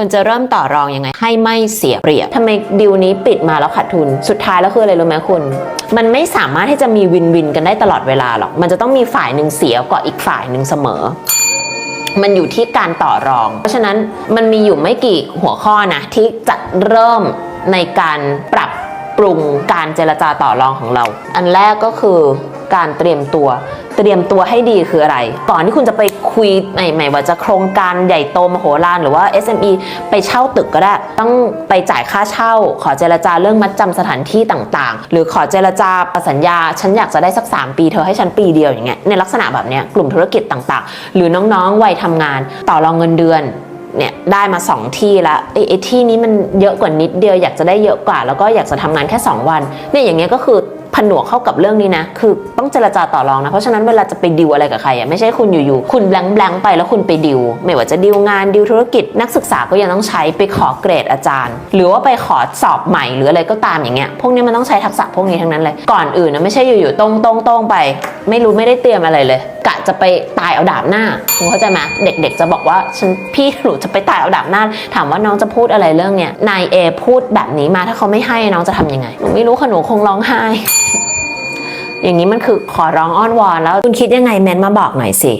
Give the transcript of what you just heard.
ควรจะเริ่มต่อรองยังไง ให้ไม่เสียเปรียบทำไมดีลนี้ปิดมาแล้วขาดทุน สุดท้ายแล้วคืออะไรรู้ไหมคุณ มันไม่สามารถที่จะมีวินวินกันได้ตลอดเวลาหรอก มันจะต้องมีฝ่ายหนึ่งเสียกว่าอีกฝ่ายหนึ่งเสมอมันอยู่ที่การต่อรอง เพราะฉะนั้นมันมีอยู่ไม่กี่หัวข้อนะ ที่จะเริ่มในการปรับปรุงการเจรจาต่อรองของเรา อันแรกก็คือ การเตรียมตัว เตรียมตัวให้ดีคืออะไร ก่อนที่คุณจะไปคุยใหม่ๆว่าจะโครงการใหญ่โตมโหฬารหรือว่า SME ไปเช่าตึกก็ได้ ต้องไปจ่ายค่าเช่า ขอเจรจาเรื่องมัดจำสถานที่ต่างๆ หรือขอเจรจาประสัญญา ฉันอยากจะได้สัก 3 ปีเธอให้ฉันปีเดียวอย่างเงี้ยในลักษณะแบบเนี้ยกลุ่มธุรกิจต่างๆ หรือน้องๆวัยทำงาน ต่อรองเงินเดือนเนี่ยได้มา 2 ที่แล้วไอ้ที่นี้มันเยอะกว่านิดเดียวอยากจะได้เยอะกว่า แล้วก็อยากจะทำงานแค่ 2 วันเนี่ยอย่างเงี้ยก็คือ ผนวกเข้ากับเรื่องนี้นะ คือต้องเจรจาต่อรองนะ เพราะฉะนั้นเวลาจะไปดิวอะไรกับใครอะไม่ใช่คุณอยู่ๆคุณแบงค์แบงค์ไปแล้วคุณไปดิว ไม่ว่าจะดิวงานดิวธุรกิจ นักศึกษาก็ยังต้องใช้ไปขอเกรดอาจารย์ หรือว่าไปขอสอบใหม่หรืออะไรก็ตามอย่างเงี้ยพวกนี้มันต้องใช้ทักษะพวกนี้ทั้งนั้นเลยก่อนอื่นนะไม่ใช่อยู่ๆตรงตรงตรงๆไป ไม่รู้ไม่ได้เตรียมอะไรเลย กะจะไปตายเอาดาบหน้าคุณเข้าใจไหมเด็กๆจะบอกว่าฉันพี่หนูจะไปตายเอาดาบหน้า ถามว่าน้องจะพูดอะไรเรื่องเนี้ยนายเอพูดแบบนี้มาถ้าเขาไม่ให้น้องจะทำยังไงหนูไม่รู้ค่ะหนูคงร้องไห้อย่างนี้มันคือขอร้องอ้อนวอนแล้วคุณคิดยังไงเมนมาบอกหน่อยสิ